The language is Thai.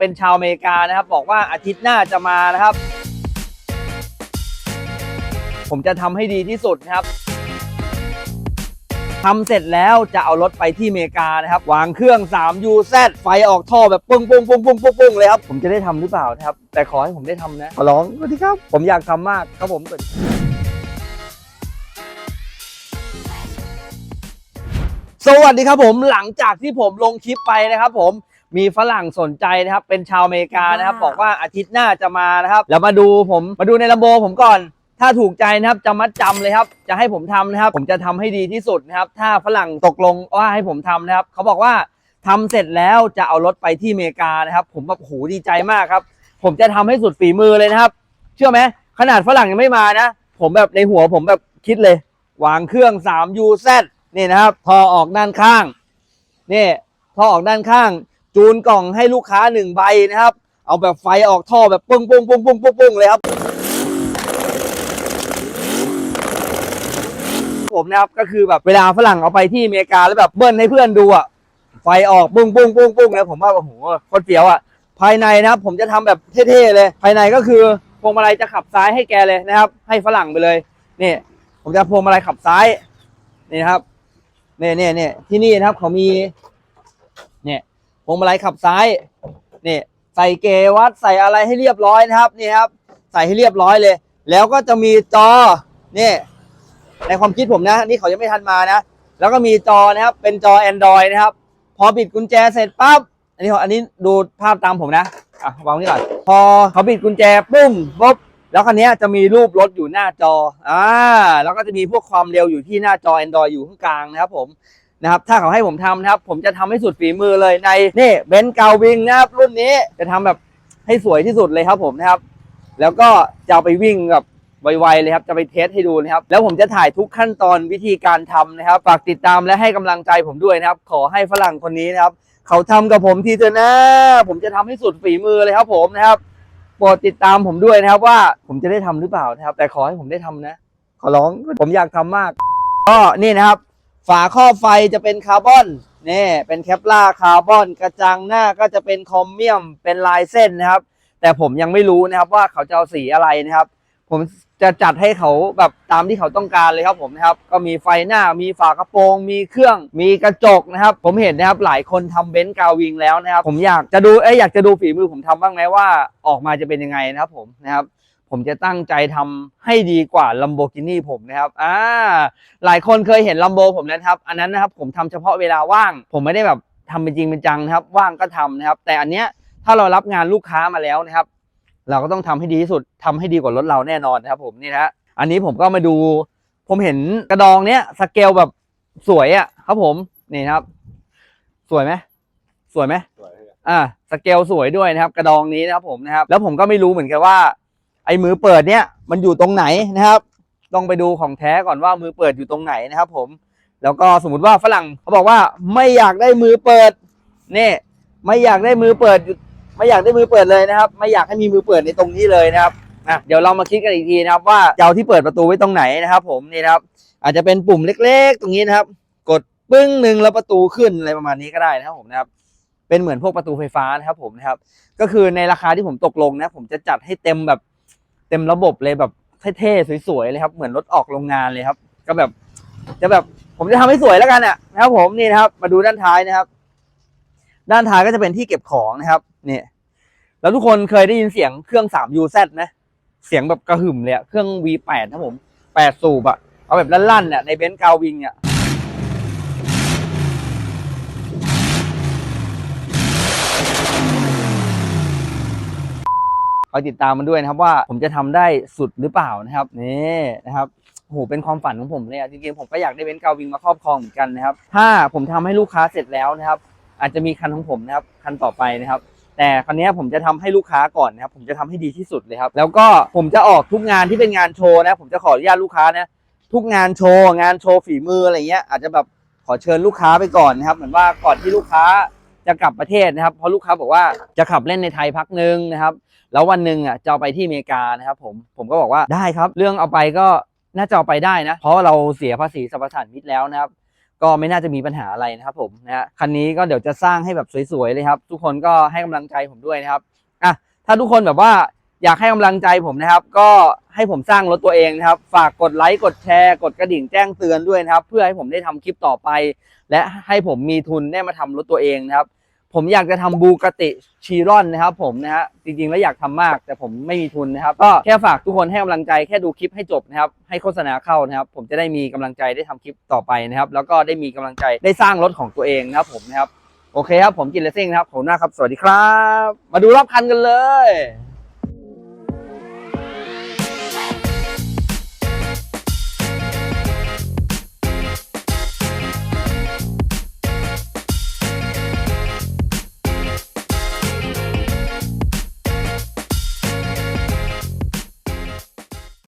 เป็นชาวอเมริกานะครับ บอกว่าอาทิตย์หน้าจะมานะครับ ผมจะทำให้ดีที่สุดนะครับทำเสร็จแล้วจะเอารถไปที่อเมริกานะครับ วางเครื่อง 3UZ ไฟออกท่อแบบปุ้งปุ้งปุ้งปุ้งปุ้งปุ้งเลยครับ ผมจะได้ทำหรือเปล่านะครับ แต่ขอให้ผมได้ทำนะขอร้องสวัสดีครับ ผมอยากทำมากครับผมสวัสดีสวัสดีครับผมหลังจากที่ผมลงคลิปไปนะครับผม มีฝรั่งสนใจนะครับ เป็นชาวอเมริกานะครับว้าวบอกว่าอาทิตย์หน้าจะมานะครับ แล้วมาดูผมมาดูในลำโบผมก่อน ถ้าถูกใจนะครับจะมัดจำเลยครับ จะให้ผมทำนะครับ ผมจะทำให้ดีที่สุดนะครับ ถ้าฝรั่งตกลงว่าให้ผมทำนะครับ เขาบอกว่าทำเสร็จแล้วจะเอารถไปที่อเมริกานะครับ ผมแบบโอ้โหดีใจมากครับ ผมจะทำให้สุดฝีมือเลยนะครับ เชื่อไหมขนาดฝรั่งยังไม่มานะ ผมแบบในหัวผมแบบคิดเลย วางเครื่อง 3UZ นี่นะครับพอออกด้านข้าง นี่พอออกด้านข้าง จูนกล่องให้ลูกค้าหนึ่งใบนะครับ เอาแบบไฟออกท่อแบบปุ้งปุ้งปุ้งปุ้งปุ้งปุ้งเลยครับผมนะครับก็คือแบบเวลาฝรั่งเอาไปที่อเมริกาแล้วแบบเบิ้ลให้เพื่อนดูอะไฟออกปุ้งปุ้งปุ้งปุ้งนะผมว่าโอ้โหโคตรเฟี้ยวอะภายในนะครับผมจะทำแบบเท่ๆเลย ภายในก็คือพวงมาลัยจะขับซ้ายให้แกเลยนะครับ ให้ฝรั่งไปเลยนี่ผมจะพวงมาลัยขับซ้ายนี่นะครับนี่นี่นี่ที่นี่นะครับเขามีเนี่ย วงมาลัยขับซ้ายนี่ใส่เกวัดใส่อะไรให้เรียบร้อยนะครับนี่ครับ ใส่ให้เรียบร้อยเลย แล้วก็จะมีจอนี่ในความคิดผมนะ นี่เขายังไม่ทันมานะ แล้วก็มีจอนะครับ เป็นจอ Android นะครับ พอบิดกุญแจเสร็จปั๊บอันนี้อันนี้ดูภาพตามผมนะอะวางนี่ก่อนพอเขาบิดกุญแจปุ้มปุ๊บแล้วคันนี้จะมีรูปรถอยู่หน้าจอ อ่า แล้วก็จะมีพวกความเร็วอยู่ที่หน้าจอ Android อยู่ข้างกลางนะครับผม นะครับถ้าเขาให้ผมทำนะครับ ผมจะทำให้สุดฝีมือเลยในนี่เบนซ์กาวิงนะครับรุ่นนี้จะทำแบบให้สวยที่สุดเลยครับผมนะครับ แล้วก็จะไปวิ่งกับไวๆเลยครับ จะไปเทสให้ดูนะครับ แล้วผมจะถ่ายทุกขั้นตอนวิธีการทำนะครับ ฝากติดตามและให้กำลังใจผมด้วยนะครับ ขอให้ฝรั่งคนนี้นะครับ เขาทำกับผมทีเถอะนะ ผมจะทำให้สุดฝีมือเลยครับผมนะครับ โปรดติดตามผมด้วยนะครับว่าผมจะได้ทำหรือเปล่านะครับ แต่ขอให้ผมได้ทำนะ ขอร้องผมอยากทำมาก ก็นี่นะครับ ฝาครอบไฟจะเป็นคาร์บอนนี่เป็นแคปลาคาร์บอนกระจังหน้าก็จะเป็นคอมเมียมเป็นลายเส้นนะครับ แต่ผมยังไม่รู้นะครับว่าเขาจะเอาสีอะไรนะครับ ผมจะจัดให้เขาแบบตามที่เขาต้องการเลยครับผมนะครับ ก็มีไฟหน้ามีฝากระโปรง มีเครื่องมีกระจกนะครับ ผมเห็นนะครับหลายคนทำเบนซ์กาวิงแล้วนะครับ ผมอยากจะดูเอ้ยอยากจะดูฝีมือผมทำบ้างไหมว่าออกมาจะเป็นยังไงนะครับผมนะครับ ผมจะตั้งใจทำให้ดีกว่า Lamborghini ผมนะครับอ่าหลายคนเคยเห็น Lambo ผมนะครับ อันนั้นนะครับผมทำเฉพาะเวลาว่าง ผมไม่ได้แบบทำเป็นจริงเป็นจังนะครับ ว่างก็ทำนะครับ แต่อันเนี้ยถ้าเรารับงานลูกค้ามาแล้วนะครับ เราก็ต้องทำให้ดีที่สุดทำให้ดีกว่ารถเราแน่นอนนะครับผมนี่นะฮะอันนี้ผมก็มาดู ผมเห็นกระดองเนี้ยสเกลแบบสวยอะ่ะครับผมนี่นะครับ สวยไหมสวยไหมสวยเลยอ่าสเกลสวยด้วยนะครับ กระดองนี้นะครับผมนะครับ แล้วผมก็ไม่รู้เหมือนกันว่า ไอ้มือเปิดเนี้ยมันอยู่ตรงไหนนะครับ ต้องไปดูของแท้ก่อนว่ามือเปิดอยู่ตรงไหนนะครับ ผม แล้วก็สมมติว่าฝรั่งเขาบอกว่าไม่อยากได้มือเปิดนี่ไม่อยากได้มือเปิดอยู่ไม่อยากได้มือเปิดเลยนะครับ ไม่อยากให้มีมือเปิดในตรงนี้เลยนะครับอะเดี๋ยวเรามาคิดกันอีกทีนะครับ ว่าจะเอาที่เปิดประตูไว้ตรงไหนนะครับ ผมนี่นะครับ อาจจะเป็นปุ่มเล็ก ๆ ตรงนี้นะครับ กดปึ้งหนึ่งแล้วประตูขึ้นอะไรประมาณนี้ก็ได้นะครับผมนะครับเป็นเหมือนพวกประตูไฟฟ้านะครับผมนะครับ ก็คือในราคาที่ผมตกลงนะ ผมจะจัดให้เต็มแบบ เต็มระบบเลยแบบเท่ๆสวยๆเลยครับ เหมือนรถออกโรงงานเลยครับ ก็แบบ จะแบบผมจะทำให้สวยแล้วกันอะนะครับผมนี่นะครับ มาดูด้านท้ายนะครับ ด้านท้ายก็จะเป็นที่เก็บของนะครับนี่แล้วทุกคนเคยได้ยินเสียงเครื่อง 3UZ นะเสียงแบบกระหึ่มเลยเครื่อง V8 นะผม8สูบอะเอาแบบลั่นๆเนี่ยในเบนซ์กาวิงเนี่ย คอยติดตามมันด้วยนะครับว่าผมจะทำได้สุดหรือเปล่านะครับนี่นะครับโหเป็นความฝันของผมเลยอะจริงๆผมก็อยากได้เบนซ์กาวิงมาครอบครองเหมือนกันนะครับ ถ้าผมทำให้ลูกค้าเสร็จแล้วนะครับ อาจจะมีคันของผมนะครับคันต่อไปนะครับแต่ครั้นี้ผมจะทำให้ลูกค้าก่อนนะครับ ผมจะทำให้ดีที่สุดเลยครับ แล้วก็ผมจะออกทุกงานที่เป็นงานโชว์นะผมจะขออนุญาตลูกค้านะทุกงานโชว์งานโชว์ฝีมืออะไรเงี้ยอาจจะแบบขอเชิญลูกค้าไปก่อนนะครับ เหมือนว่าก่อนที่ลูกค้า จะกลับประเทศนะครับเพราะลูกค้าบอกว่าจะขับเล่นในไทยพักหนึ่งนะครับ แล้ววันหนึ่งอะจะเอาไปที่อเมริกานะครับ ผมผมก็บอกว่าได้ครับ เรื่องเอาไปก็น่าจะเอาไปได้นะ เพราะเราเสียภาษีสรรพสานมิตแล้วนะครับ ก็ไม่น่าจะมีปัญหาอะไรนะครับ ผมนะฮะคันนี้ก็เดี๋ยวจะสร้างให้แบบสวยๆเลยครับ ทุกคนก็ให้กำลังใจผมด้วยนะครับอะถ้าทุกคนแบบว่า อยากให้กำลังใจผมนะครับ ก็ให้ผมสร้างรถตัวเองนะครับ ฝากกดไลค์กดแชร์กดกระดิ่งแจ้งเตือนด้วยนะครับ เพื่อให้ผมได้ทำคลิปต่อไป และให้ผมมีทุนได้มาทำรถตัวเองนะครับ ผมอยากจะทำบูกติชีรอนนะครับ ผมนะฮะจริงๆแล้วอยากทำมากแต่ผมไม่มีทุนนะครับ ก็แค่ฝากทุกคนให้กำลังใจแค่ดูคลิปให้จบนะครับ ให้โฆษณาเข้านะครับ ผมจะได้มีกำลังใจได้ทำคลิปต่อไปนะครับ แล้วก็ได้มีกำลังใจได้สร้างรถของตัวเองนะครับ ผมนะครับโอเคครับผมกินเลสซิ่งนะครับผมหน้าครับ สวัสดีครับ มาดูรอบคันกันเลย